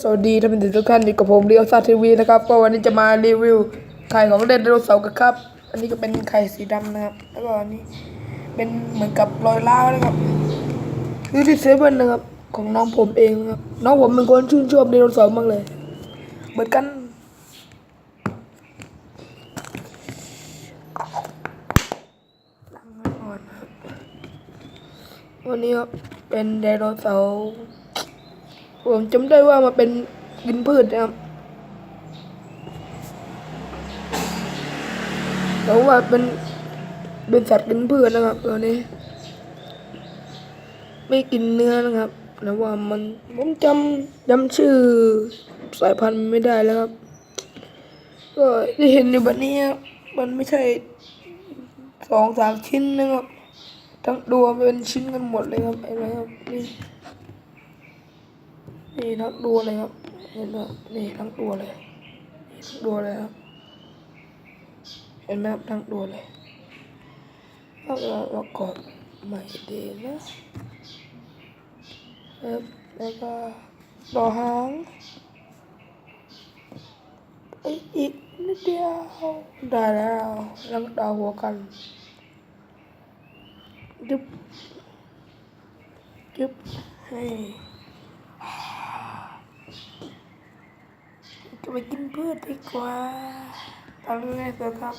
สวัสดีท่านผู้ชมทุกท่านอยู่กับผมเรียวซาทีวีนะครับ ก็วันนี้จะมารีวิวไข่ของเล่นไดโนเสาร์กันครับ อันนี้ก็เป็นไข่สีดำนะครับ แล้วก็อันนี้เป็นเหมือนกับรอยร้าวนะครับคือที่เซเว่นนะครับ ของน้องผมเองนะครับ น้องผมเป็นคนชื่นชอบไดโนเสาร์มากเลยเหมือนกันล้างไว้ก่อนนะครับวันนี้ครับเป็นไดโนเสาร์ ผมจำได้ว่ามันเป็นกินพืชนะครับแต่ว่าเป็นเป็นสัตว์กินพืชนะครับตัวนี้ ไม่กินเนื้อนะครับแต่ว่ามันผมจำจำชื่อสายพันธุ์ไม่ได้แล้วครับ ก็ที่เห็นอยู่แบบนี้ครับมันไม่ใช่สองสามชิ้นนะครับ ทั้งตัวเป็นชิ้นกันหมดเลยครับเห็นไหมครับนี่ นี่ทั้งตัวเลยครับ เห็นไหมนี่ทั้งตัวเลยทั้งตัวเลยครับ เห็นไหมครับทั้งตัวเลยแล้วเราเรากดใหม่ดีนะครับแล้วก็ต่อหางอีกนิดเดียวได้แล้วแล้วก็ต่อหัวกันจึ๊บจึ๊บให้ จะ ไปกินพืชดีกว่าตอนแรกเลยครับ